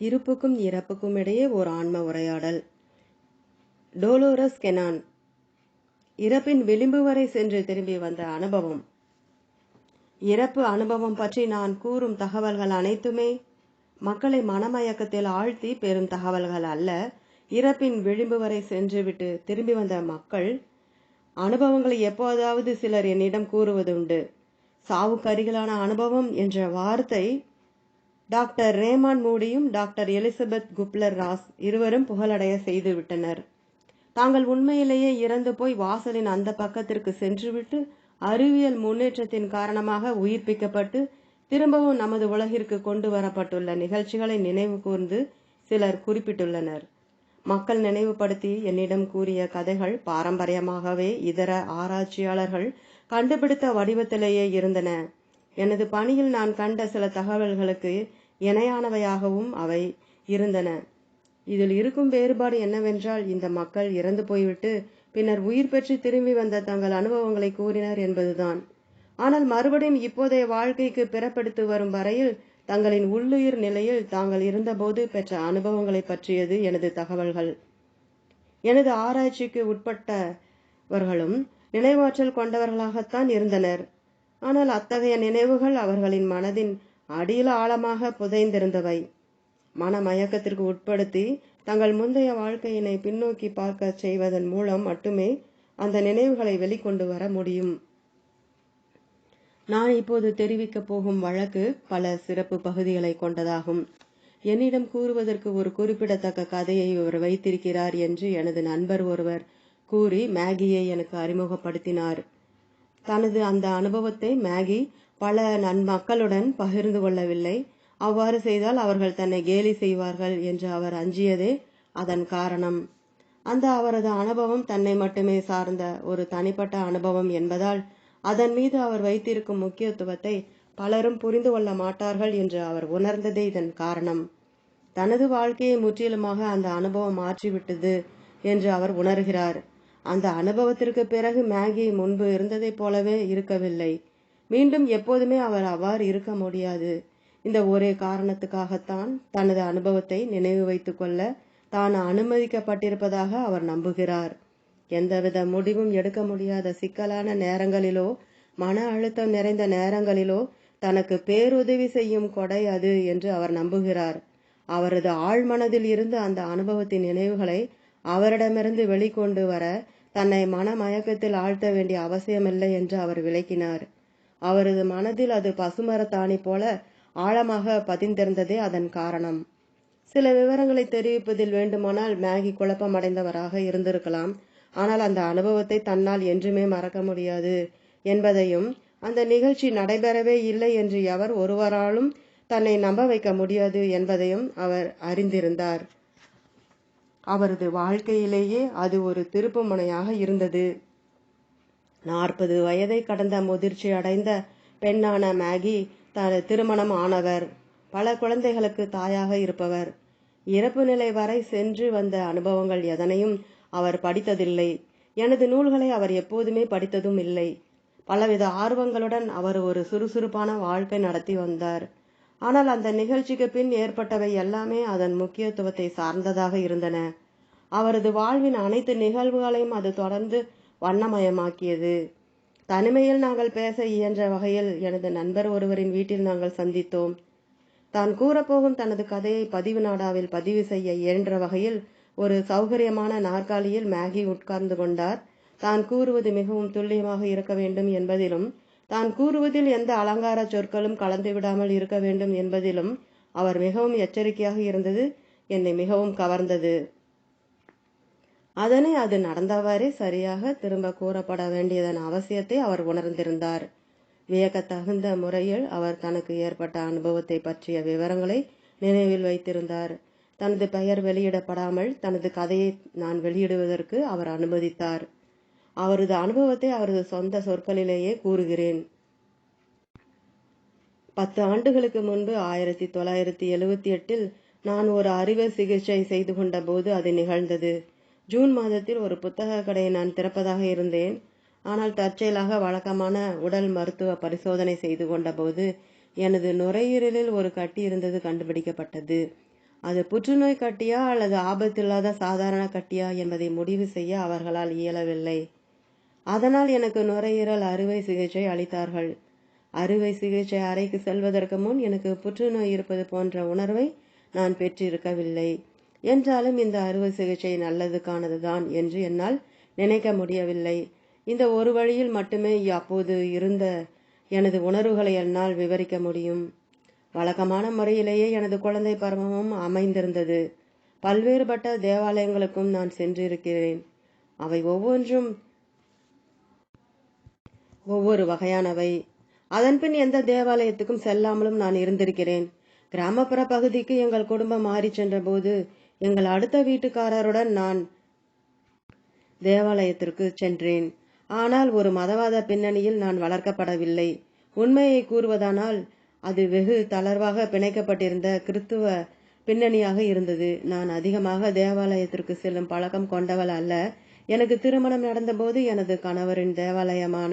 இருப்புக்கும் இறப்புக்கும் இடையே ஓர் ஆன்ம உரையாடல். Dolores Cannon. இறப்பின் விளிம்பு வரை சென்று திரும்பி வந்த அனுபவம். இறப்பு அனுபவம் பற்றி நான் கூறும் தகவல்கள் அனைத்துமே மக்களை மனமயக்கத்தில் ஆழ்த்தி பெறும் தகவல்கள் அல்ல. இறப்பின் விளிம்பு வரை சென்றுவிட்டு திரும்பி வந்த மக்கள் அனுபவங்களை எப்போதாவது சிலர் என்னிடம் கூறுவதுண்டு. சாவுக்கரிகளான அனுபவம் என்ற வார்த்தை டாக்டர் ரேமான் மூடியும் டாக்டர் எலிசபெத் குப்லர் ராஸ் இருவரும் புகழடைய செய்துவிட்டனர் தாங்கள் உண்மையிலேயே இறந்து போய் வாசலின் அந்த பக்கத்திற்கு சென்றுவிட்டு அறிவியல் முன்னேற்றத்தின் காரணமாக உயிர்ப்பிக்கப்பட்டு திரும்பவும் நமது உலகிற்கு கொண்டு வரப்பட்டுள்ள நிகழ்ச்சிகளை நினைவு கூர்ந்து சிலர் குறிப்பிட்டுள்ளனர். மக்கள் நினைவுபடுத்தி என்னிடம் கூறிய கதைகள் பாரம்பரியமாகவே இதர ஆராய்ச்சியாளர்கள் கண்டுபிடித்த வடிவத்திலேயே இருந்தன. எனது பணியில் நான் கண்ட சில தகவல்களுக்கு இணையானவையாகவும் அவை இருந்தன. இதில் இருக்கும் வேறுபாடு என்னவென்றால் இந்த மக்கள் இறந்து போய்விட்டு பின்னர் உயிர் பெற்று திரும்பி வந்த தங்கள் அனுபவங்களை கூறினர் என்பதுதான். ஆனால் மறுபடியும் இப்போதைய வாழ்க்கைக்கு பிறப்படுத்து வரும் வரையில் தங்களின் உள்ளுயிர் நிலையில் தாங்கள் இருந்தபோது பெற்ற அனுபவங்களை பற்றியது எனது தகவல்கள். எனது ஆராய்ச்சிக்கு உட்பட்டவர்களும் நினைவாற்றல் கொண்டவர்களாகத்தான் இருந்தனர். ஆனால் அத்தகைய நினைவுகள் அவர்களின் மனதின் அடியில் ஆழமாக புதைந்திருந்தவை. மனமயக்கத்திற்கு உட்படுத்தி தங்கள் முந்தைய வாழ்க்கையினை பின்னோக்கி பார்க்க செய்வதன் மூலம் மட்டுமே அந்த நினைவுகளை வெளிக்கொண்டு வர முடியும். நான் இப்போது தெரிவிக்கப் போகும் வழக்கு பல சிறப்பு பகுதிகளை கொண்டதாகும். என்னிடம் கூறுவதற்கு ஒரு குறிப்பிடத்தக்க கதையை இவர் வைத்திருக்கிறார் என்று எனது நண்பர் ஒருவர் கூறி மேகியை எனக்கு அறிமுகப்படுத்தினார். தனது அந்த அனுபவத்தை மேகி பல நன்மக்களுடன் பகிர்ந்து கொள்ளவில்லை. அவ்வாறு செய்தால் அவர்கள் தன்னை கேலி செய்வார்கள் என்று அவர் அஞ்சியதே அதன் காரணம். அந்த அவரது அனுபவம் தன்னை மட்டுமே சார்ந்த ஒரு தனிப்பட்ட அனுபவம் என்பதால் அதன் மீது அவர் வைத்திருக்கும் முக்கியத்துவத்தை பலரும் புரிந்து கொள்ள மாட்டார்கள் என்று அவர் உணர்ந்ததே இதன் காரணம். தனது வாழ்க்கையை முற்றிலுமாக அந்த அனுபவம் மாற்றிவிட்டது என்று அவர் உணர்கிறார். அந்த அனுபவத்திற்கு பிறகு மேகி முன்பு இருந்ததைப் போலவே இருக்கவில்லை. மீண்டும் எப்போதுமே அவர் அவ்வாறு இருக்க முடியாது. இந்த ஒரே காரணத்துக்காகத்தான் தனது அனுபவத்தை நினைவு வைத்துக் கொள்ள தான் அனுமதிக்கப்பட்டிருப்பதாக அவர் நம்புகிறார். எந்தவித முடிவும் எடுக்க முடியாத சிக்கலான நேரங்களிலோ மன அழுத்தம் நிறைந்த நேரங்களிலோ தனக்கு பேருதவி செய்யும் கொடை அது என்று அவர் நம்புகிறார். அவரது ஆழ்மனதில் இருந்து அந்த அனுபவத்தின் நினைவுகளை அவரிடமிருந்து வெளிக்கொண்டு வர தன்னை மனமயக்கத்தில் ஆழ்த்த வேண்டிய அவசியமில்லை என்று அவர் விளக்கினார். அவரது மனதில் அது பசுமரத்தாணி போல ஆழமாக பதிந்திருந்ததே அதன் காரணம். சில விவரங்களை தெரிவிப்பதில் வேண்டுமானால் மேகி குழப்பமடைந்தவராக இருந்திருக்கலாம். ஆனால் அந்த அனுபவத்தை தன்னால் என்றுமே மறக்க முடியாது என்பதையும் அந்த நிகழ்ச்சி நடைபெறவே இல்லை என்று எவர் ஒருவராலும் தன்னை நம்ப வைக்க முடியாது என்பதையும் அவர் அறிந்திருந்தார். அவரது வாழ்க்கையிலேயே அது ஒரு திருப்பு முனையாக இருந்தது. நாற்பது வயதை கடந்த முதிர்ச்சி அடைந்த பெண்ணான மேகி தனது திருமணம் ஆனவர். பல குழந்தைகளுக்கு தாயாக இருப்பவர். இறப்பு நிலை வரை சென்று வந்த அனுபவங்கள் எதனையும் அவர் படித்ததில்லை. எனது நூல்களை அவர் எப்போதுமே படித்ததும் இல்லை. பலவித ஆர்வங்களுடன் அவர் ஒரு சுறுசுறுப்பான வாழ்க்கை நடத்தி வந்தார். ஆனால் அந்த நிகழ்ச்சிக்கு பின் ஏற்பட்டவை எல்லாமே அதன் முக்கியத்துவத்தை சார்ந்ததாக இருந்தன. அவரது வாழ்வின் அனைத்து நிகழ்வுகளையும் அது தொடர்ந்து வண்ணமயமாக்கியது. தனிமையில் நாங்கள் பேச இயன்ற வகையில் எனது நண்பர் ஒருவரின் வீட்டில் நாங்கள் சந்தித்தோம். தான் கூறப்போகும் தனது கதையை பதிவு நாடாவில் பதிவு செய்ய இயன்ற வகையில் ஒரு சௌகரியமான நாற்காலியில் மேகி உட்கார்ந்து கொண்டார். தான் கூறுவது மிகவும் துல்லியமாக இருக்க வேண்டும் என்பதிலும் தான் கூறுவதில் எந்த அலங்கார சொற்களும் கலந்து விடாமல் இருக்க வேண்டும் என்பதிலும் அவர் மிகவும் எச்சரிக்கையாக இருந்தது என்னை மிகவும் கவர்ந்தது. அதனை அது நடந்தவாறே சரியாக திரும்ப கூறப்பட வேண்டியதன் அவசியத்தை அவர் உணர்ந்திருந்தார். வியக்கத்தகுந்த முறையில் அவர் தனக்கு ஏற்பட்ட அனுபவத்தை பற்றிய விவரங்களை நினைவில் வைத்திருந்தார். தனது பெயர் வெளியிடப்படாமல் தனது கதையை நான் வெளியிடுவதற்கு அவர் அனுமதித்தார். அவரது அனுபவத்தை அவரது சொந்த சொற்களிலேயே கூறுகிறேன். பத்து ஆண்டுகளுக்கு முன்பு ஆயிரத்தி தொள்ளாயிரத்தி எழுவத்தி எட்டில் நான் ஒரு அறுவை சிகிச்சை செய்து கொண்ட போது அது நிகழ்ந்தது. ஜூன் மாதத்தில் ஒரு புத்தக கடையை நான் திறப்பதாக இருந்தேன். ஆனால் தற்செயலாக வழக்கமான உடல் மருத்துவ பரிசோதனை செய்து கொண்ட போது எனது நுரையீரலில் ஒரு கட்டி இருந்தது கண்டுபிடிக்கப்பட்டது. அது புற்றுநோய் கட்டியா அல்லது ஆபத்தில்லாத சாதாரண கட்டியா என்பதை முடிவு செய்ய அவர்களால் இயலவில்லை. அதனால் எனக்கு நுரையீரல் அறுவை சிகிச்சை அளித்தார்கள். அறுவை சிகிச்சை அறைக்கு செல்வதற்கு முன் எனக்கு புற்றுநோய் இருப்பது போன்ற உணர்வை நான் பெற்றிருக்கவில்லை. என்றாலும் இந்த அறுவை சிகிச்சை நல்லதுக்கானதுதான் என்று என்னால் நினைக்க முடியவில்லை. இந்த ஒரு வழியில் மட்டுமே அப்போது இருந்த எனது உணர்வுகளை என்னால் விவரிக்க முடியும். வழக்கமான முறையிலேயே எனது குழந்தை பருவமும் அமைந்திருந்தது. பல்வேறுபட்ட தேவாலயங்களுக்கும் நான் சென்றிருக்கிறேன். அவை ஒவ்வொன்றும் ஒவ்வொரு வகையானவை. அதன்பின் எந்த தேவாலயத்துக்கும் செல்லாமலும் நான் இருந்திருக்கிறேன். கிராமப்புற பகுதிக்கு எங்கள் குடும்பம் மாறி சென்றபோது எங்கள் அடுத்த வீட்டுக்காரருடன் நான் தேவாலயத்திற்கு சென்றேன். ஆனால் ஒரு மதவாத பின்னணியில் நான் வளர்க்கப்படவில்லை. உண்மையை கூறுவதானால் அது வெகு தளர்வாக பிணைக்கப்பட்டிருந்த கிறித்துவ பின்னணியாக இருந்தது. நான் அதிகமாக தேவாலயத்திற்கு செல்லும் பழக்கம் கொண்டவள் அல்ல. எனக்கு திருமணம் நடந்தபோது எனது கணவரின் தேவாலயமான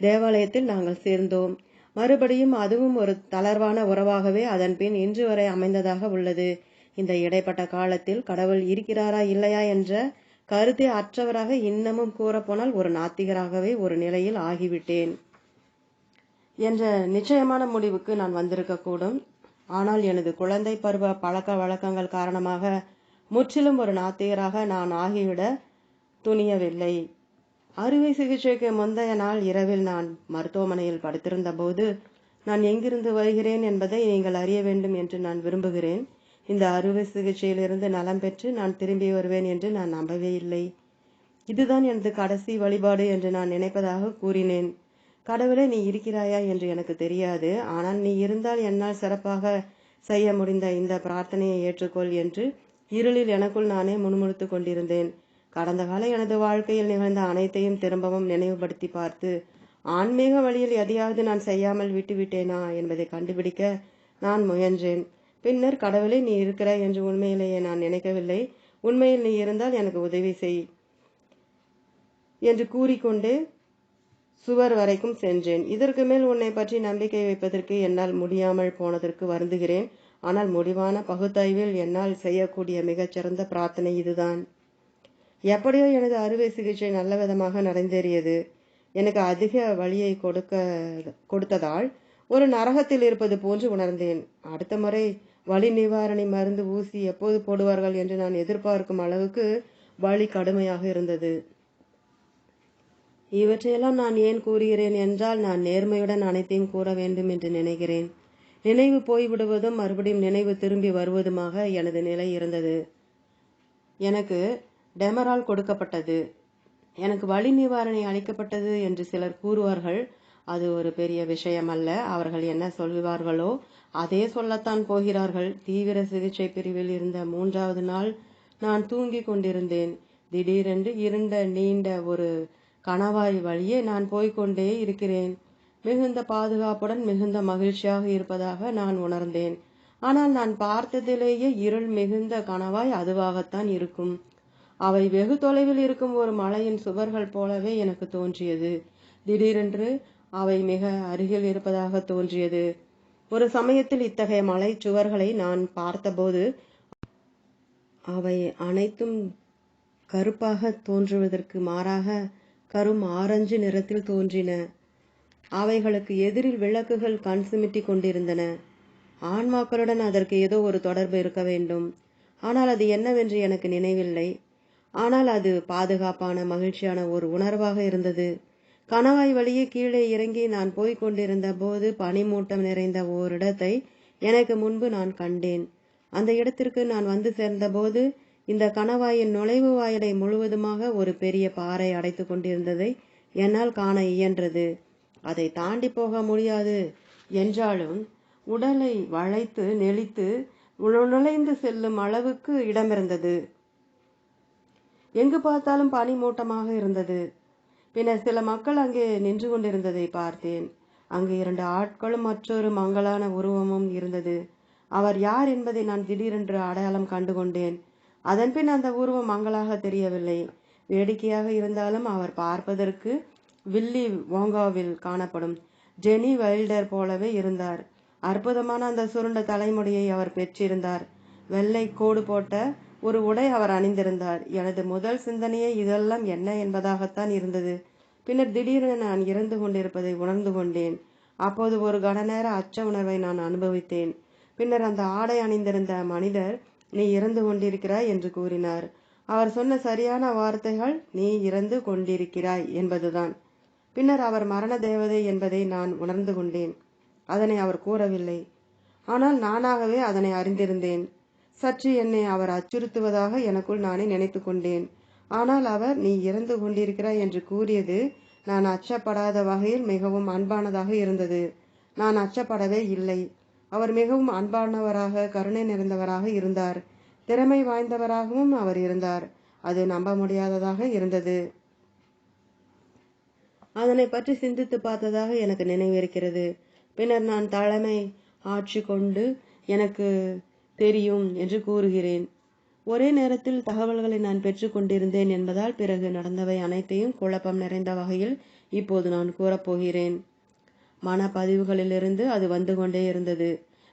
தேவாலயத்தில் நாங்கள் சேர்ந்தோம். மறுபடியும் அதுவும் ஒரு தளர்வான உறவாகவே அதன்பின் இன்று வரை அமைந்ததாக உள்ளது. இந்த இடைப்பட்ட காலத்தில் கடவுள் இருக்கிறாரா இல்லையா என்ற கருத்தை அற்றவராக இன்னமும் கூறப்போனால் ஒரு நாத்திகராகவே ஒரு நிலையில் ஆகிவிட்டேன். என்ற நிச்சயமான முடிவுக்கு நான் வந்திருக்கக்கூடும். ஆனால் எனது குழந்தை பருவ பழக்க வழக்கங்கள் காரணமாக முற்றிலும் ஒரு நாத்திகராக நான் ஆகிவிட துணியவில்லை. அறுவை சிகிச்சைக்கு முந்தைய நாள் இரவில் நான் மருத்துவமனையில் படுத்திருந்த போது நான் எங்கிருந்து வருகிறேன் என்பதை நீங்கள் அறிய வேண்டும் என்று நான் விரும்புகிறேன். இந்த அறுவை சிகிச்சையிலிருந்து நலம் பெற்று நான் திரும்பி வருவேன் என்று நான் நம்பவே இல்லை. இதுதான் எனது கடைசி வழிபாடு என்று நான் நினைப்பதாக கூறினேன். கடவுளே நீ இருக்கிறாயா என்று எனக்கு தெரியாது. ஆனால் நீ இருந்தால் என்னால் சிறப்பாக செய்ய முடிந்த இந்த பிரார்த்தனையை ஏற்றுக்கொள் என்று இருளில் எனக்குள் நானே முணுமுணுத்துக் கொண்டிருந்தேன். கடந்த கால எனது வாழ்க்கையில் நிகழ்ந்த அனைத்தையும் திரும்பவும் நினைவுபடுத்தி பார்த்து ஆன்மீக வழியில் எதையாவது நான் செய்யாமல் விட்டுவிட்டேனா என்பதை கண்டுபிடிக்க நான் முயன்றேன். பின்னர் கடவுளே நீ இருக்கிற என்று உண்மையிலேயே நான் நினைக்கவில்லை. உண்மையில் நீ இருந்தால் எனக்கு உதவி செய் என்று கூறிக்கொண்டு சுவர் வரைக்கும் சென்றேன். இதற்கு மேல் உன்னை பற்றி நம்பிக்கை வைப்பதற்கு என்னால் முடியாமல் போனதற்கு வருந்துகிறேன். ஆனால் முடிவான பகுத்தாய்வில் என்னால் செய்யக்கூடிய மிகச்சிறந்த பிரார்த்தனை இதுதான். எப்படியோ எனது அறுவை சிகிச்சை நல்ல விதமாக நடந்தேறியது. எனக்கு அதிக வழியை கொடுக்க கொடுத்ததால் ஒரு நரகத்தில் இருப்பது போன்று உணர்ந்தேன். அடுத்த முறை வலி நிவாரணி மருந்து ஊசி எப்போது போடுவார்கள் என்று நான் எதிர்பார்க்கும் அளவுக்கு வலி கடுமையாக இருந்தது. இவற்றையெல்லாம் நான் ஏன் கூறுகிறேன் என்றால் நான் நேர்மையுடன் அனைத்தையும் கூற வேண்டும் என்று நினைக்கிறேன். நினைவு போய்விடுவதும் மறுபடியும் நினைவு திரும்பி வருவதுமாக எனது நிலை இருந்தது. எனக்கு டெமரால் கொடுக்கப்பட்டது. எனக்கு வலி நிவாரணை அளிக்கப்பட்டது என்று சிலர் கூறுவார்கள். அது ஒரு பெரிய விஷயம் அல்ல அவர்கள் என்ன சொல்வார்களோ அதே சொல்லத்தான் போகிறார்கள். தீவிர சிகிச்சை பிரிவில் இருந்த மூன்றாவது நாள் நான் தூங்கி கொண்டிருந்தேன். திடீரென்று இருண்ட நீண்ட ஒரு கணவாய் வழியே நான் போய்கொண்டே இருக்கிறேன். மிகுந்த பாதுகாப்புடன் மிகுந்த மகிழ்ச்சியாக இருப்பதாக நான் உணர்ந்தேன். ஆனால் நான் பார்த்ததிலேயே இருள் மிகுந்த கணவாய் அதுவாகத்தான் இருக்கும். அவை வெகு தொலைவில் இருக்கும் ஒரு மலையின் சுவர்கள் போலவே எனக்கு தோன்றியது. திடீரென்று அவை மிக அருகில் இருப்பதாக தோன்றியது. ஒரு சமயத்தில் இத்தகைய மலை சுவர்களை நான் பார்த்தபோது அவை அனைத்தும் கருப்பாக தோன்றுவதற்கு மாறாக கரும் ஆரஞ்சு நிறத்தில் தோன்றின. அவைகளுக்கு எதிரில் விளக்குகள் கண் சிமிட்டி கொண்டிருந்தன. ஆன்மாக்களுடன் அதற்கு ஏதோ ஒரு தொடர்பு இருக்க வேண்டும். ஆனால் அது என்னவென்று எனக்கு நினைவில்லை. ஆனால் அது பாதுகாப்பான மகிழ்ச்சியான ஒரு உணர்வாக இருந்தது. கணவாய் வழியே கீழே இறங்கி நான் போய்க் கொண்டிருந்த போது பனிமூட்டம் நிறைந்த ஓரிடத்தை எனக்கு முன்பு நான் கண்டேன். அந்த இடத்திற்கு நான் வந்து சேர்ந்தபோது இந்த கணவாயின் நுழைவு வாயிலை முழுவதுமாக ஒரு பெரிய பாறை அடைத்து கொண்டிருந்ததை என்னால் காண இயன்றது. அதை தாண்டி போக முடியாது. என்றாலும் உடலை வளைத்து நெளித்து நுழைந்து செல்லும் அளவுக்கு இடமிருந்தது. எங்கு பார்த்தாலும் பனி மூட்டமாக இருந்தது. பின்னர் சில மக்கள் அங்கே நின்று கொண்டிருந்ததை பார்த்தேன். அங்கு இரண்டு ஆட்களும் மற்றொரு மங்களான உருவமும் இருந்தது. அவர் யார் என்பதை நான் திடீரென்று அடையாளம் கண்டுகொண்டேன். அதன்பின் அந்த உருவம் மங்களாக தெரியவில்லை. வேடிக்கையாக இருந்தாலும் அவர் பார்ப்பதற்கு வில்லி ஓங்காவில் காணப்படும் ஜெனி வைல்டர் போலவே இருந்தார். அற்புதமான அந்த சுருண்ட தலைமுடியை அவர் பெற்றிருந்தார். வெள்ளை கோடு போட்ட ஒரு உடை அவர் அணிந்திருந்தார். எனது முதல் சிந்தனையே இதெல்லாம் என்ன என்பதாகத்தான் இருந்தது. பின்னர் திடீரென நான் இறந்து கொண்டிருப்பதை உணர்ந்து கொண்டேன். அப்போது ஒரு கணநேர அச்ச உணர்வை நான் அனுபவித்தேன். பின்னர் அந்த ஆடை அணிந்திருந்த மனிதர் நீ இறந்து கொண்டிருக்கிறாய் என்று கூறினார். அவர் சொன்ன சரியான வார்த்தைகள் நீ இறந்து கொண்டிருக்கிறாய் என்பதுதான். பின்னர் அவர் மரண தேவதை என்பதை நான் உணர்ந்து கொண்டேன். அதனை அவர் கூறவில்லை. ஆனால் நானாகவே அதனை அறிந்திருந்தேன். சற்று என்னை அவர் அச்சுறுத்துவதாக எனக்குள் நானே நினைத்து கொண்டேன். ஆனால் அவர் நீ இறந்து கொண்டிருக்கிறாய் என்று கூறியது நான் அச்சப்படாத வகையில் மிகவும் அன்பானதாக இருந்தது. நான் அச்சப்படவே இல்லை. அவர் மிகவும் அன்பானவராக கருணை நிறைந்தவராக இருந்தார். திறமை வாய்ந்தவராகவும் அவர் இருந்தார். அது நம்ப முடியாததாக இருந்தது. அதனை பற்றி சிந்தித்து பார்த்ததாக எனக்கு நினைவிருக்கிறது. பின்னர் நான் தலைமை ஆட்சி கொண்டு எனக்கு தெரியும் என்று கூறுகிறேன். ஒரே நேரத்தில் தகவல்களை நான் பெற்றுக்கொண்டிருந்தேன் என்பதால் பிறகு நடந்தவை அனைத்தையும் குழப்பம் நிறைந்த வகையில் இப்போது நான் கூறப்போகிறேன். மனப்பதிவுகளிலிருந்து அது வந்து கொண்டே இருந்தது.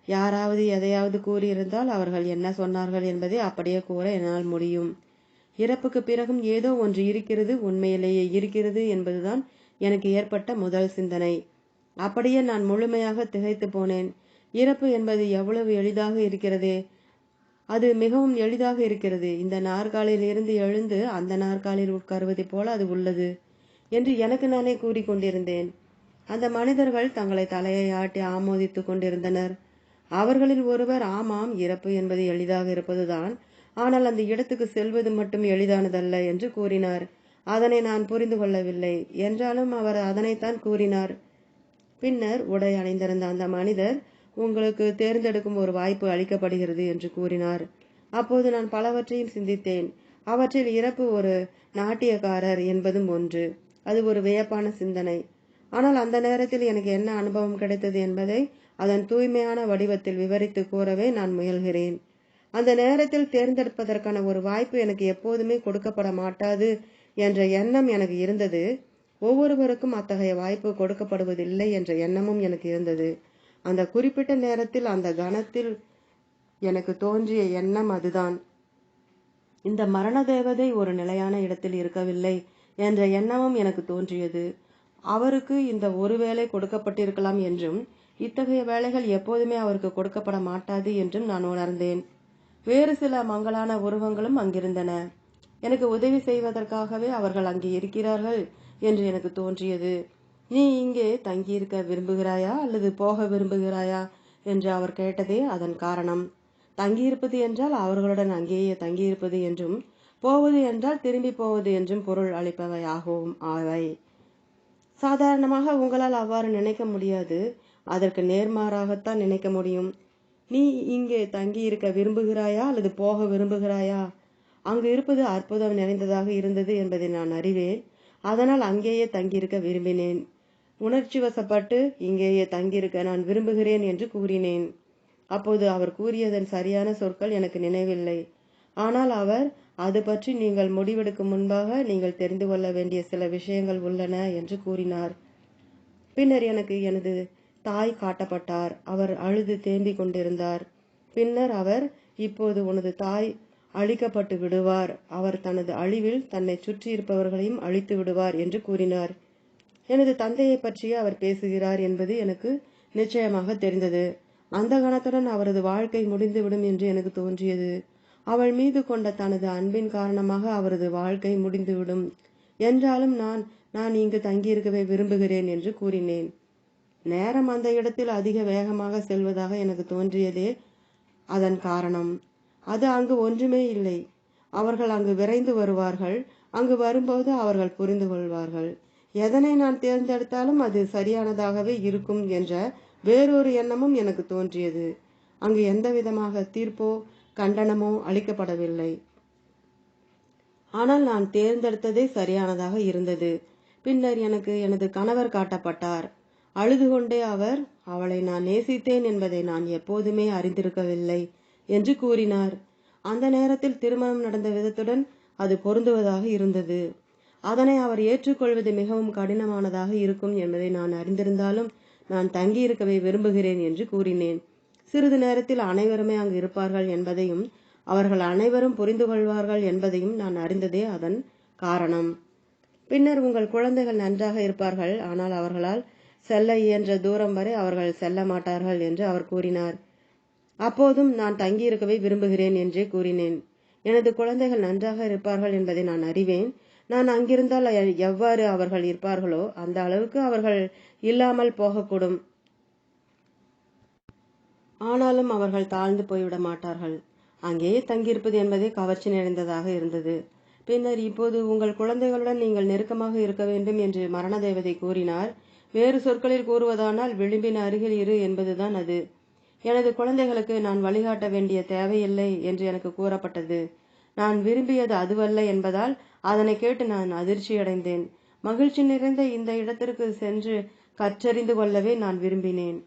யாராவது எதையாவது கூறியிருந்தால் அவர்கள் என்ன சொன்னார்கள் என்பதை அப்படியே கூற என்னால் முடியும். இறப்புக்கு பிறகும் ஏதோ ஒன்று இருக்கிறது உண்மையிலேயே இருக்கிறது என்பதுதான் எனக்கு ஏற்பட்ட முதல் சிந்தனை. அப்படியே நான் முழுமையாக திகைத்து போனேன். இறப்பு என்பது எவ்வளவு எளிதாக இருக்கிறதே? அது மிகவும் எளிதாக இருக்கிறது. இந்த நாற்காலியில் இருந்து எழுந்து அந்த நாற்காலில் உட்காருவதைப் போல அது உள்ளது என்று எனக்கு நானே கூறிக்கொண்டிருந்தேன் அந்த மனிதர்கள் தங்களை தலையை ஆட்டி ஆமோதித்துக் கொண்டிருந்தனர். அவர்களில் ஒருவர் ஆமாம் இறப்பு என்பது எளிதாக இருப்பதுதான் ஆனால் அந்த இடத்துக்கு செல்வது மட்டும் எளிதானதல்ல என்று கூறினார். அதனை நான் புரிந்து கொள்ளவில்லை. என்றாலும் அவர் அதனைத்தான் கூறினார். பின்னர் உடை அணிந்திருந்த அந்த மனிதர் உங்களுக்கு தேர்ந்தெடுக்கும் ஒரு வாய்ப்பு அளிக்கப்படுகிறது என்று கூறினார். அப்போது நான் பலவற்றையும் சிந்தித்தேன். அவற்றில் இறப்பு ஒரு நாட்டியக்காரர் என்பதும் ஒன்று. அது ஒரு வியப்பான சிந்தனை. ஆனால் அந்த நேரத்தில் எனக்கு என்ன அனுபவம் கிடைத்தது என்பதை அதன் தூய்மையான வடிவத்தில் விவரித்து கூறவே நான் முயல்கிறேன். அந்த நேரத்தில் தேர்ந்தெடுப்பதற்கான ஒரு வாய்ப்பு எனக்கு எப்போதுமே கொடுக்கப்பட மாட்டாது என்ற எண்ணம் எனக்கு இருந்தது. ஒவ்வொருவருக்கும் அத்தகைய வாய்ப்பு கொடுக்கப்படுவதில்லை என்ற எண்ணமும் எனக்கு இருந்தது. அந்த குறிப்பிட்ட நேரத்தில் அந்த கணத்தில் எனக்கு தோன்றிய எண்ணம் அதுதான். இந்த மரண தேவதை ஒரு நிலையான இடத்தில் இருக்கவில்லை என்ற எண்ணமும் எனக்கு தோன்றியது. அவருக்கு இந்த ஒரு வேலை கொடுக்கப்பட்டிருக்கலாம் என்றும் இத்தகைய வேலைகள் எப்போதுமே அவருக்கு கொடுக்கப்பட மாட்டாது என்றும் நான் உணர்ந்தேன். வேறு சில மங்களான உருவங்களும் அங்கிருந்தன. எனக்கு உதவி செய்வதற்காகவே அவர்கள் அங்கே இருக்கிறார்கள் என்று எனக்கு தோன்றியது. நீ இங்கே தங்கியிருக்க விரும்புகிறாயா அல்லது போக விரும்புகிறாயா என்று அவர் கேட்டதே அதன் காரணம். தங்கியிருப்பது என்றால் அவர்களுடன் அங்கேயே தங்கியிருப்பது என்றும் போவது என்றால் திரும்பி போவது என்றும் பொருள் அளிப்பவை ஆகவும் ஆவை சாதாரணமாக உங்களால் அவ்வாறு நினைக்க முடியாது. அதற்கு நேர்மாறாகத்தான் நினைக்க முடியும். நீ இங்கே தங்கியிருக்க விரும்புகிறாயா அல்லது போக விரும்புகிறாயா? அங்கு இருப்பது அற்புதம் நிறைந்ததாக இருந்தது என்பதை நான் அறிவேன். அதனால் அங்கேயே தங்கியிருக்க விரும்பினேன். உணர்ச்சி வசப்பட்டு இங்கேயே தங்கியிருக்க நான் விரும்புகிறேன் என்று கூறினேன். அப்போது அவர் கூறியதன் சரியான சொற்கள் எனக்கு நினைவில்லை. ஆனால் அவர் அது பற்றி நீங்கள் முடிவெடுக்கும் முன்பாக நீங்கள் தெரிந்து கொள்ள வேண்டிய சில விஷயங்கள் உள்ளன என்று கூறினார். பின்னர் எனக்கு எனது தாய் காட்டப்பட்டார். அவர் அழுது தேம்பிக் கொண்டிருந்தார். பின்னர் அவர் இப்போது உனது தாய் அழிக்கப்பட்டு விடுவார். அவர் தனது அழிவில் தன்னை சுற்றி இருப்பவர்களையும் அழித்து விடுவார் என்று கூறினார். எனது தந்தையை பற்றியே அவர் பேசுகிறார் என்பது எனக்கு நிச்சயமாக தெரிந்தது. அந்த கணத்துடன் அவரது வாழ்க்கை முடிந்துவிடும் என்று எனக்கு தோன்றியது. அவள் மீது கொண்ட தனது அன்பின் காரணமாக அவரது வாழ்க்கை முடிந்துவிடும். என்றாலும் நான் நான் இங்கு தங்கியிருக்கவே விரும்புகிறேன் என்று கூறினேன். நேரம் அந்த இடத்தில் அதிக வேகமாக செல்வதாக எனக்கு தோன்றியதே அதன் காரணம். அது அங்கு ஒன்றுமே இல்லை. அவர்கள் அங்கு விரைந்து வருவார்கள். அங்கு வரும்போது அவர்கள் புரிந்து கொள்வார்கள். எதனை நான் தேர்ந்தெடுத்தாலும் அது சரியானதாகவே இருக்கும் என்ற வேறொரு எண்ணமும் எனக்கு தோன்றியது. அங்கு எந்த விதமாக தீர்ப்போ கண்டனமோ அளிக்கப்படவில்லை. ஆனால் நான் தேர்ந்தெடுத்ததே சரியானதாக இருந்தது. பின்னர் எனக்கு எனது கணவர் காட்டப்பட்டார். அழுது கொண்டே அவர் அவளை நான் நேசித்தேன் என்பதை நான் எப்போதுமே அறிந்திருக்கவில்லை என்று கூறினார். அந்த நேரத்தில் திருமணம் நடந்த விதத்துடன் அது பொருந்துவதாக இருந்தது. அதனை அவர் ஏற்றுக்கொள்வது மிகவும் கடினமானதாக இருக்கும் என்பதை நான் அறிந்திருந்தாலும் நான் தங்கியிருக்கவே விரும்புகிறேன் என்று கூறினேன். சிறிது நேரத்தில் அனைவருமே அங்கு இருப்பார்கள் என்பதையும் அவர்கள் அனைவரும் புரிந்து கொள்வார்கள் என்பதையும் நான் அறிந்ததே அதன் காரணம். பின்னர் உங்கள் குழந்தைகள் நன்றாக இருப்பார்கள் ஆனால் அவர்களால் செல்ல இயன்ற தூரம் வரை அவர்கள் செல்ல மாட்டார்கள் என்று அவர் கூறினார். அப்போதும் நான் தங்கியிருக்கவே விரும்புகிறேன் என்றே கூறினேன். எனது குழந்தைகள் நன்றாக இருப்பார்கள் என்பதை நான் அறிவேன். நான் அங்கிருந்தால் எவ்வாறு அவர்கள் இருப்பார்களோ அந்த அளவுக்கு அவர்கள் இல்லாமல் போகக்கூடும். ஆனாலும் அவர்கள் தாழ்ந்து போய்விட மாட்டார்கள். அங்கேயே தங்கியிருப்பது என்பதே கவர்ச்சி நிறைந்ததாக இருந்தது. பின்னர் இப்போது உங்கள் குழந்தைகளுடன் நீங்கள் நெருக்கமாக இருக்க வேண்டும் என்று மரண தேவதை கூறினார். வேறு சொற்களில் கூறுவதானால் விளிம்பின் அருகில் இரு என்பதுதான் அது. எனது குழந்தைகளுக்கு நான் வழிகாட்ட வேண்டிய தேவையில்லை என்று எனக்கு கூறப்பட்டது. நான் விரும்பியது அதுவல்ல என்பதால் அதனை கேட்டு நான் அதிர்ச்சியடைந்தேன். மகிழ்ச்சி நிறைந்த இந்த இடத்திற்கு சென்று கற்றறிந்து கொள்ளவே நான் விரும்பினேன்.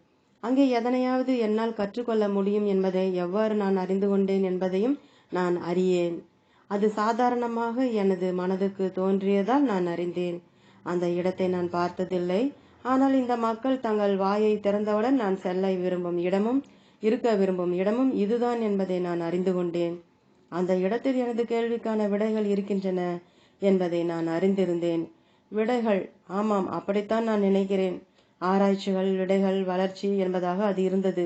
அங்கே எதனையாவது என்னால் கற்றுக்கொள்ள முடியும் என்பதை எவ்வாறு நான் அறிந்து கொண்டேன் என்பதையும் நான் அறியேன். அது சாதாரணமாக எனது மனதுக்கு தோன்றியதால் நான் அறிந்தேன். அந்த இடத்தை நான் பார்த்ததில்லை. ஆனால் இந்த மக்கள் தங்கள் வாயை திறந்தவுடன் நான் செல்ல விரும்பும் இடமும் இருக்க விரும்பும் இடமும் இதுதான் என்பதை நான் அறிந்து கொண்டேன். அந்த இடத்தில் எனது கேள்விக்கான விடைகள் இருக்கின்றன என்பதை நான் அறிந்திருந்தேன். விடைகள் ஆமாம் அப்படித்தான் நான் நினைக்கிறேன். ஆராய்ச்சிகள் விடைகள் வளர்ச்சி என்பதாக அது இருந்தது.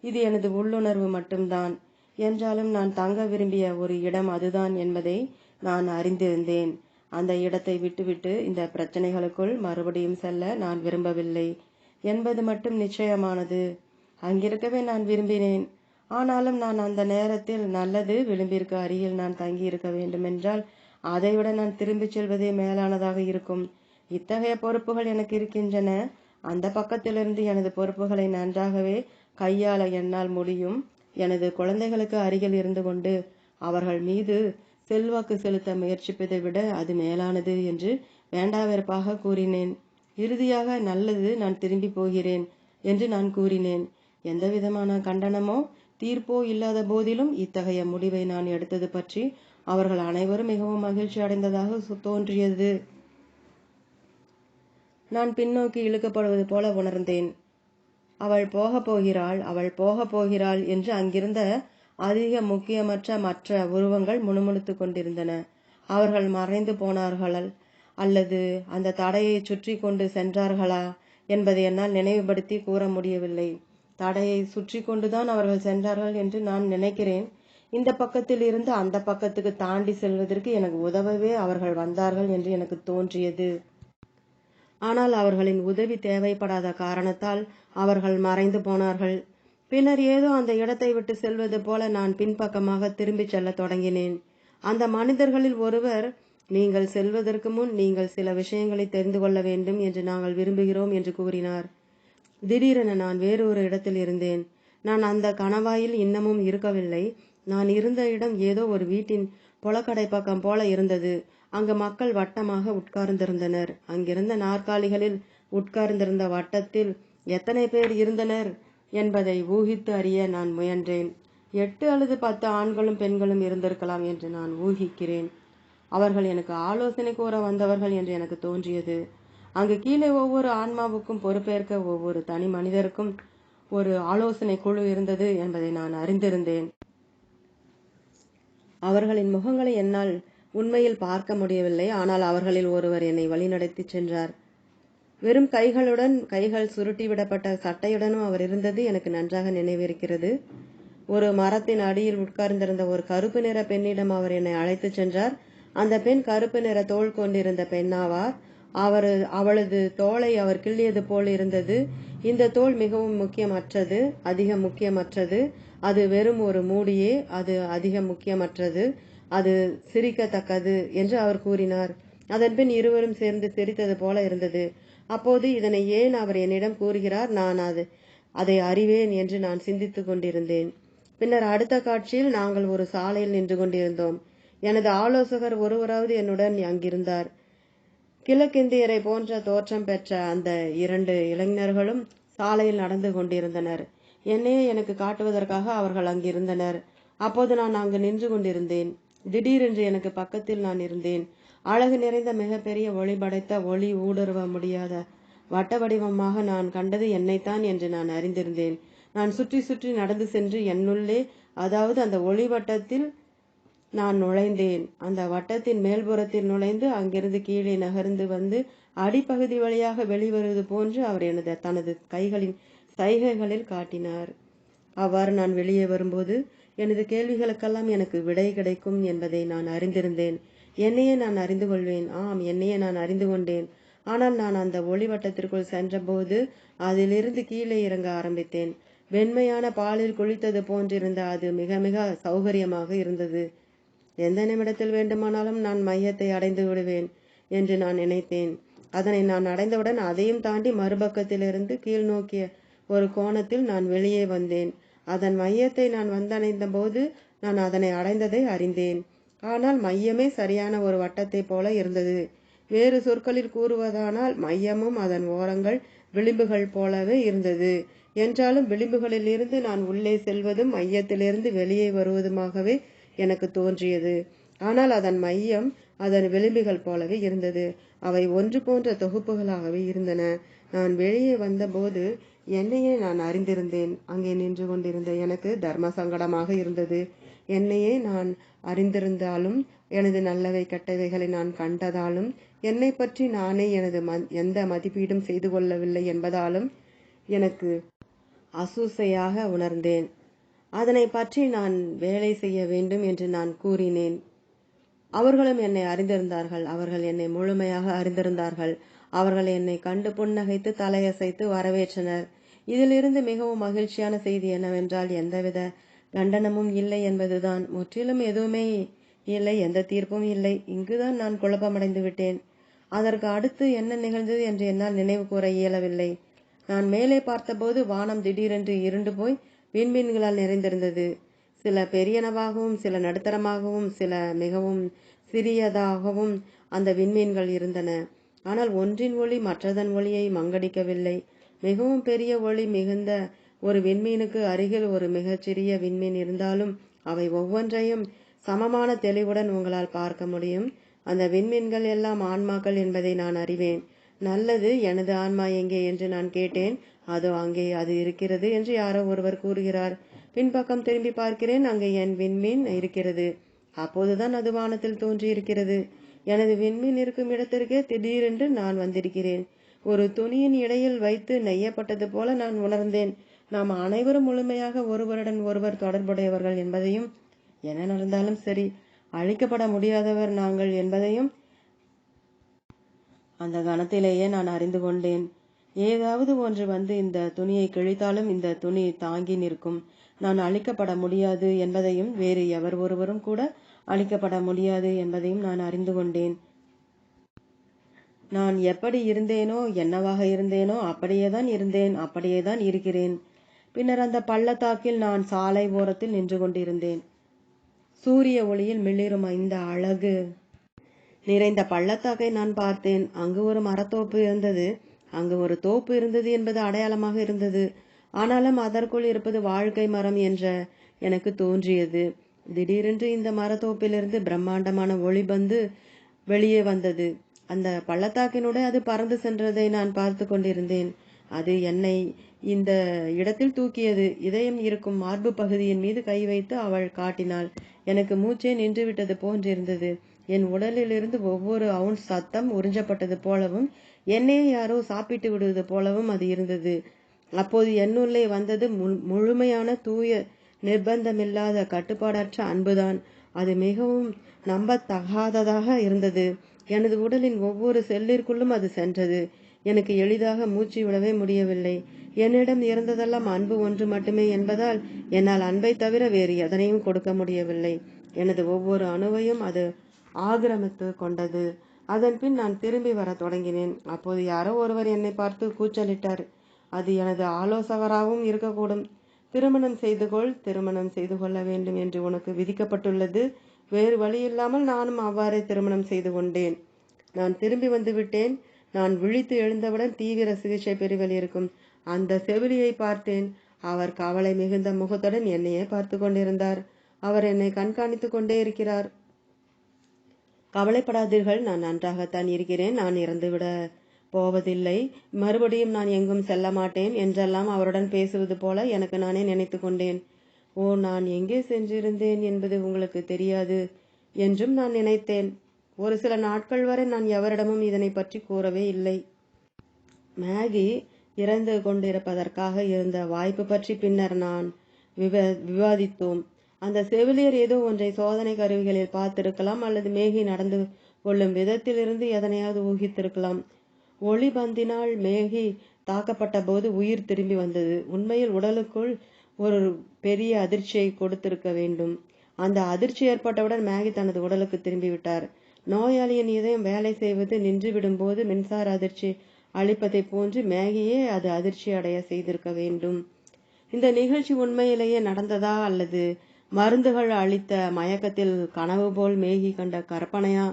இது எனது உள்ளுணர்வு மட்டும்தான். என்றாலும் நான் தங்க விரும்பிய ஒரு இடம் அதுதான் என்பதை நான் அறிந்திருந்தேன். அந்த இடத்தை விட்டுவிட்டு இந்த பிரச்சனைகளுக்குள் மறுபடியும் செல்ல நான் விரும்பவில்லை. என்பது மட்டும் நிச்சயமானது. அங்கிருக்கவே நான் விரும்பினேன். ஆனாலும் நான் அந்த நேரத்தில் நல்லது விளிம்பிற்கு அருகில் நான் தங்கியிருக்க வேண்டுமென்றால் அதைவிட நான் திரும்பிச் செல்வதே மேலானதாக இருக்கும். இத்தகைய பொறுப்புகள் எனக்கு இருக்கின்றன. அந்த பக்கத்திலிருந்து எனது பொறுப்புகளை நன்றாகவே கையாள என்னால் முடியும். எனது குழந்தைகளுக்கு அருகில் இருந்து கொண்டு அவர்கள் மீது செல்வாக்கு செலுத்த முயற்சிப்பதை விட அது மேலானது என்று வேண்டாவிருப்பாக கூறினேன். இறுதியாக நல்லது நான் திரும்பி போகிறேன் என்று நான் கூறினேன். எந்த விதமான கண்டனமோ தீர்ப்போ இல்லாத போதிலும் இத்தகைய முடிவை நான் எடுத்தது பற்றி அவர்கள் அனைவரும் மிகவும் மகிழ்ச்சி அடைந்ததாக தோன்றியது. நான் பின்னோக்கி இழுக்கப்படுவது போல உணர்ந்தேன். அவள் போகப் போகிறாள் அவள் போகப் போகிறாள் என்று அங்கிருந்த அதிக முக்கியமற்ற மற்ற உருவங்கள் முணுமுணுத்துக் கொண்டிருந்தன. அவர்கள் மறைந்து போனார்கள். அல்லது அந்த தடையை சுற்றி கொண்டு சென்றார்களா என்பதை என்னால் நினைவுபடுத்தி கூற முடியவில்லை. தடையை சுற்றி கொண்டுதான் அவர்கள் சென்றார்கள் என்று நான் நினைக்கிறேன். இந்த பக்கத்தில் இருந்து அந்த பக்கத்துக்கு தாண்டி செல்வதற்கு எனக்கு உதவவே அவர்கள் வந்தார்கள் என்று எனக்கு தோன்றியது. ஆனால் அவர்களின் உதவி தேவைப்படாத காரணத்தால் அவர்கள் மறைந்து போனார்கள். பின்னர் ஏதோ அந்த இடத்தை விட்டு செல்வது போல நான் பின்பக்கமாக திரும்பிச் செல்ல தொடங்கினேன். அந்த மனிதர்களில் ஒருவர் நீங்கள் செல்வதற்கு முன் நீங்கள் சில விஷயங்களை தெரிந்து கொள்ள வேண்டும் என்று நாங்கள் விரும்புகிறோம் என்று கூறினார். திடீரென நான் வேறொரு இடத்தில் இருந்தேன். நான் அந்த கணவாயில் இன்னமும் இருக்கவில்லை. நான் இருந்த இடம் ஏதோ ஒரு வீட்டின் புலக்கடை பக்கம் போல இருந்தது. அங்கு மக்கள் வட்டமாக உட்கார்ந்திருந்தனர். அங்கிருந்த நாற்காலிகளில் உட்கார்ந்திருந்த வட்டத்தில் எத்தனை பேர் இருந்தனர் என்பதை ஊகித்து அறிய நான் முயன்றேன். எட்டு அல்லது பத்து ஆண்களும் பெண்களும் இருந்திருக்கலாம் என்று நான் ஊகிக்கிறேன். அவர்கள் எனக்கு ஆலோசனை கூற வந்தவர்கள் என்று எனக்கு தோன்றியது. அங்கு கீழே ஒவ்வொரு ஆன்மாவுக்கும் பொறுப்பேற்க ஒவ்வொரு தனி மனிதருக்கும் ஒரு ஆலோசனை குழு இருந்தது என்பதை நான் அறிந்திருந்தேன். அவர்களின் முகங்களை என்னால் உண்மையில் பார்க்க முடியவில்லை ஆனால் அவர்களில் ஒருவர் என்னை வழிநடத்தி சென்றார். வெறும் கைகளுடன் கைகள் சுருட்டி விடப்பட்ட சட்டையுடனும் அவர் இருந்தது எனக்கு நன்றாக நினைவிருக்கிறது. ஒரு மரத்தின் அடியில் உட்கார்ந்திருந்த ஒரு கருப்பு நிற பெண்ணிடம் அவர் என்னை அழைத்து சென்றார். அந்த பெண் கருப்பு நிற தோல் கொண்டிருந்த பெண்ணாவார். அவர் அவளது தோலை அவர் கிள்ளியது போல் இருந்தது. இந்த தோல் மிகவும் முக்கியமற்றது அதிக முக்கியமற்றது. அது வெறும் ஒரு மூடியே அது அதிக முக்கியமற்றது. அது சிரிக்கத்தக்கது என்று அவர் கூறினார். அதன்பின் இருவரும் சேர்ந்து சிரித்தது போல இருந்தது. அப்போது இதனை ஏன் அவர் என்னிடம் கூறுகிறார்? நான் அது அதை அறிவேன் என்று நான் சிந்தித்துக் கொண்டிருந்தேன். பின்னர் அடுத்த காட்சியில் நாங்கள் ஒரு சாலையில் நின்று கொண்டிருந்தோம். எனது ஆலோசகர் ஒருவராவது என்னுடன் அங்கிருந்தார். கிழக்கிந்தியரை போன்ற தோற்றம் பெற்ற அந்த இரண்டு இளைஞர்களும் சாலையில் நடந்து கொண்டிருந்தனர். என்னையே எனக்கு காட்டுவதற்காக அவர்கள் அங்கிருந்தனர். அப்போது நான் அங்கு நின்று கொண்டிருந்தேன். திடீரென்று எனக்கு பக்கத்தில் நான் இருந்தேன். அழகு நிறைந்த மிகப்பெரிய ஒளி படைத்த ஒளி ஊடுருவ முடியாத வட்ட வடிவமாக நான் கண்டது என்னைத்தான் என்று நான் அறிந்திருந்தேன். நான் சுற்றி சுற்றி நடந்து சென்று என்னுள்ளே அதாவது அந்த ஒளி வட்டத்தில் நான் நுழைந்தேன். அந்த வட்டத்தின் மேல்புறத்தில் நுழைந்து அங்கிருந்து கீழே நகர்ந்து வந்து அடிப்பகுதி வழியாக வெளிவருவது போன்று அவர் எனது தனது கைகளின் சைகைகளில் காட்டினார். அவ்வாறு நான் வெளியே வரும்போது எனது கேள்விகளுக்கெல்லாம் எனக்கு விடை கிடைக்கும் என்பதை நான் அறிந்திருந்தேன். என்னையே நான் அறிந்து கொள்வேன். ஆம் என்னையே நான் அறிந்து கொண்டேன். ஆனால் நான் அந்த ஒளிவட்டத்திற்குள் சென்றபோது அதிலிருந்து கீழே இறங்க ஆரம்பித்தேன். வெண்மையான பாலில் குளித்தது போன்றிருந்த அது மிக மிக சௌகரியமாக இருந்தது. எந்த நிமிடத்தில் வேண்டுமானாலும் நான் மையத்தை அடைந்து விடுவேன் என்று நான் நினைத்தேன். அதனை நான் அடைந்தவுடன் அதையும் தாண்டி மறுபக்கத்திலிருந்து கீழ் நோக்கிய ஒரு கோணத்தில் நான் வெளியே வந்தேன். அதன் மையத்தை நான் வந்தடைந்த போது நான் அதனை அடைந்ததை அறிந்தேன். ஆனால் மையமே சரியான ஒரு வட்டத்தைப் போல இருந்தது. வேறு சொற்களில் கூறுவதானால் மையமும் அதன் ஓரங்கள் விளிம்புகள் போலவே இருந்தது. என்றாலும் விளிம்புகளில் இருந்து நான் உள்ளே செல்வதும் மையத்திலிருந்து வெளியே வருவதுமாகவே எனக்கு தோன்றியது. ஆனால் அதன் மையம் அதன் விளிம்புகள் போலவே இருந்தது. அவை ஒன்று போன்ற தொகுப்புகளாகவே இருந்தன. நான் வெளியே வந்தபோது என்னையே நான் அறிந்திருந்தேன். அங்கே நின்று கொண்டிருந்த எனக்கு தர்ம சங்கடமாக இருந்தது. என்னையே நான் அறிந்திருந்தாலும் எனது நல்லவை கெட்டவைகளை நான் கண்டதாலும் என்னை பற்றி நானே எனது ம எந்த மதிப்பீடும் செய்து கொள்ளவில்லை என்பதாலும் எனக்கு அசூசையாக உணர்ந்தேன். அதனை பற்றி நான் வேலை செய்ய வேண்டும் என்று நான் கூறினேன். அவர்களும் என்னை அறிந்திருந்தார்கள். அவர்கள் என்னை முழுமையாக அறிந்திருந்தார்கள். அவர்கள் என்னை கண்டு புன்னகைத்து தலையசைத்து வரவேற்றனர். இதிலிருந்து மிகவும் மகிழ்ச்சியான செய்தி என்னவென்றால் எந்தவித கண்டனமும் இல்லை என்பதுதான். முற்றிலும் எதுவுமே இல்லை எந்த தீர்ப்பும் இல்லை. இங்குதான் நான் குழப்பமடைந்து விட்டேன். அதற்கு அடுத்து என்ன நிகழ்ந்தது என்று என்னால் நினைவு கூற இயலவில்லை. நான் மேலே பார்த்தபோது வானம் திடீரென்று இருண்டு போய் விண்மீன்களால் நிறைந்திருந்தது. சில பெரியனவாகவும் சில நடுத்தரமாகவும் சில மிகவும் சிறியதாகவும் அந்த விண்மீன்கள் இருந்தன. ஆனால் ஒன்றின் ஒளி மற்றதன் ஒளியை மங்கடிக்கவில்லை. மிகவும் பெரிய ஒளி மிகுந்த ஒரு விண்மீனுக்கு அருகில் ஒரு மிகச்சிறிய விண்மீன் இருந்தாலும் அவை ஒவ்வொன்றையும் சமமான தெளிவுடன் உங்களால் பார்க்க முடியும். அந்த விண்மீன்கள் எல்லாம் ஆன்மாக்கள் என்பதை நான் அறிவேன். நல்லது எனது ஆன்மா எங்கே என்று நான் கேட்டேன். அதோ அங்கே அது இருக்கிறது என்று யாரோ ஒருவர் கூறுகிறார். பின்பக்கம் திரும்பி பார்க்கிறேன் அங்கே என் விண்மீன் இருக்கிறது. அப்போதுதான் அது வானத்தில் தோன்றி இருக்கிறது எனது விண்மீன் இருக்கும் இடத்திற்கே திடீரென்று நான் வந்திருக்கிறேன். ஒரு துணியின் இடையில் வைத்து நெய்யப்பட்டது போல நான் உணர்ந்தேன் நாம் அனைவரும் முழுமையாக ஒருவருடன் ஒருவர் தொடர்புடையவர்கள் என்பதையும் என்ன நடந்தாலும் சரி அழிக்கப்பட முடியாதவர் நாங்கள் என்பதையும் அந்த கணத்திலேயே நான் அறிந்து கொண்டேன். ஏதாவது ஒன்று வந்து இந்த துணியை கிழித்தாலும் இந்த துணி தாங்கி நிற்கும். நான் அழிக்கப்பட முடியாது என்பதையும் வேறு எவர் ஒருவரும் கூட அழிக்கப்பட முடியாது என்பதையும் நான் அறிந்து கொண்டேன். நான் எப்படி இருந்தேனோ என்னவாக இருந்தேனோ அப்படியே தான் இருந்தேன் அப்படியே தான் இருக்கிறேன். பின்னர் அந்த பள்ளத்தாக்கில் நான் சாலை ஓரத்தில் நின்று கொண்டிருந்தேன். சூரிய ஒளியில் மிளிரும் இந்த அழகு நிறைந்த பள்ளத்தாக்கை நான் பார்த்தேன். அங்கு ஒரு மரத்தோப்பு இருந்தது. அங்கு ஒரு தோப்பு இருந்தது என்பது அடையாளமாக இருந்தது. ஆனாலும் அதற்குள் இருப்பது வாழ்க்கை மரம் என்ற எனக்கு தோன்றியது. திடீரென்று இந்த மரத்தோப்பிலிருந்து பிரம்மாண்டமான ஒளி வந்து வெளியே வந்தது. அந்த பள்ளத்தாக்கினுடைய அது பறந்து சென்றதை நான் பார்த்து கொண்டிருந்தேன். அது என்னை இந்த இடத்தில் தூக்கியது. இதயம் இருக்கும் மார்பு பகுதியின் மீது கை வைத்து அவள் காட்டினாள். எனக்கு மூச்சே நின்றுவிட்டது போன்றிருந்தது. என் உடலிலிருந்து ஒவ்வொரு அவுன்ஸ் சத்தம் உறிஞ்சப்பட்டது போலவும் என்னையே யாரோ சாப்பிட்டு விடுவது போலவும் அது இருந்தது. அப்போது என்னுள்ளே வந்தது முழுமையான தூய நிர்பந்தமில்லாத கட்டுப்பாடற்ற அன்புதான். அது மிகவும் நம்பத்தகாததாக இருந்தது. எனது உடலின் ஒவ்வொரு செல்லிற்குள்ளும் அது சென்றது. எனக்கு எளிதாக மூச்சு விடவே முடியவில்லை. என்னிடம் இருந்ததெல்லாம் அன்பு ஒன்று மட்டுமே என்பதால் என்னால் அன்பை தவிர வேறு எதனையும் கொடுக்க முடியவில்லை. எனது ஒவ்வொரு அணுவையும் அது ஆக்கிரமித்து கொண்டது. அதன்பின் நான் திரும்பி வர தொடங்கினேன். அப்போது யாரோ ஒருவர் என்னை பார்த்து கூச்சலிட்டார். அது எனது ஆலோசகராகவும் இருக்கக்கூடும். திருமணம் செய்து கொள் திருமணம் செய்து கொள்ள வேண்டும் என்று உனக்கு விதிக்கப்பட்டுள்ளது. வேறு வழி இல்லாமல் நானும் அவ்வாறே திருமணம் செய்து கொண்டேன். நான் திரும்பி வந்து விட்டேன். நான் விழித்து எழுந்தவுடன் தீவிர சிகிச்சை பிரிவில் இருக்கும் அந்த செவிலியை பார்த்தேன். அவர் கவலை மிகுந்த முகத்துடன் என்னையே பார்த்து கொண்டிருந்தார். அவர் என்னை கண்காணித்து கொண்டே இருக்கிறார். கவலைப்படாதீர்கள் நான் நன்றாகத்தான் இருக்கிறேன் நான் இறந்துவிட போவதில்லை. மறுபடியும் நான் எங்கும் செல்ல மாட்டேன் என்றெல்லாம் அவருடன் பேசுவது போல எனக்கு நானே நினைத்து கொண்டேன். ஓ நான் எங்கே சென்றிருந்தேன் என்பது உங்களுக்கு தெரியாது என்றும் நான் நினைத்தேன். ஒரு சில நாட்கள் வரை நான் எவரிடமும் இதனை பற்றி கூறவே இல்லை. மேகி இறந்து கொண்டிருப்பதற்காக இருந்த வாய்ப்பு பற்றி பின்னர் நான் விவ விவாதித்தோம். அந்த செவிலியர் ஏதோ ஒன்றை சோதனை கருவிகளில் பார்த்திருக்கலாம் அல்லது மேகி நடந்து கொள்ளும் விதத்திலிருந்து எதனையாவது ஊகித்திருக்கலாம். ஒளி பந்தினால் மேகி தாக்கப்பட்ட போது உயிர் திரும்பி வந்தது. உண்மையில் உடலுக்குள் ஒரு பெரிய அதிர்ச்சியை கொடுத்திருக்க வேண்டும். அந்த அதிர்ச்சி ஏற்பட்டவுடன் மேகி தனது உடலுக்கு திரும்பிவிட்டார் நோயாளியின் இதயம் வேலை செய்வது நின்றுவிடும் போது மின்சார அதிர்ச்சி அளிப்பதை போன்று மேகியே அது அதிர்ச்சி அடைய செய்திருக்க வேண்டும். இந்த நிகழ்ச்சி உண்மையிலேயே நடந்ததா அல்லது மருந்துகள் அளித்த மயக்கத்தில் கனவு போல் மேகி கண்ட கற்பனையா?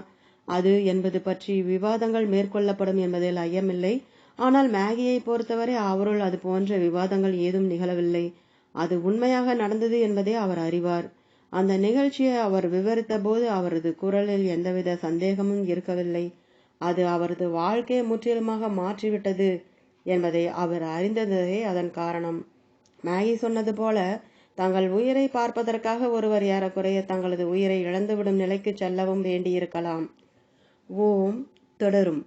அது என்பது பற்றி விவாதங்கள் மேற்கொள்ளப்படும் என்பதில் ஐயமில்லை. ஆனால் மேகியை பொறுத்தவரை அவருள் அது போன்ற விவாதங்கள் ஏதும் நிகழவில்லை. அது உண்மையாக நடந்தது என்பதை அவர் அறிவார். அந்த நிகழ்ச்சியை அவர் விவரித்த போது அவரது குரலில் எந்தவித சந்தேகமும் இருக்கவில்லை. அது அவரது வாழ்க்கையை முற்றிலுமாக மாற்றிவிட்டது என்பதை அவர் அறிந்ததே அதன் காரணம். மேகி சொன்னது போல தங்கள் உயிரை பார்ப்பதற்காக ஒருவர் ஏறக்குறைய தங்களது உயிரை இழந்துவிடும் நிலைக்கு செல்லவும் வேண்டியிருக்கலாம். ஓம் தொடரும்.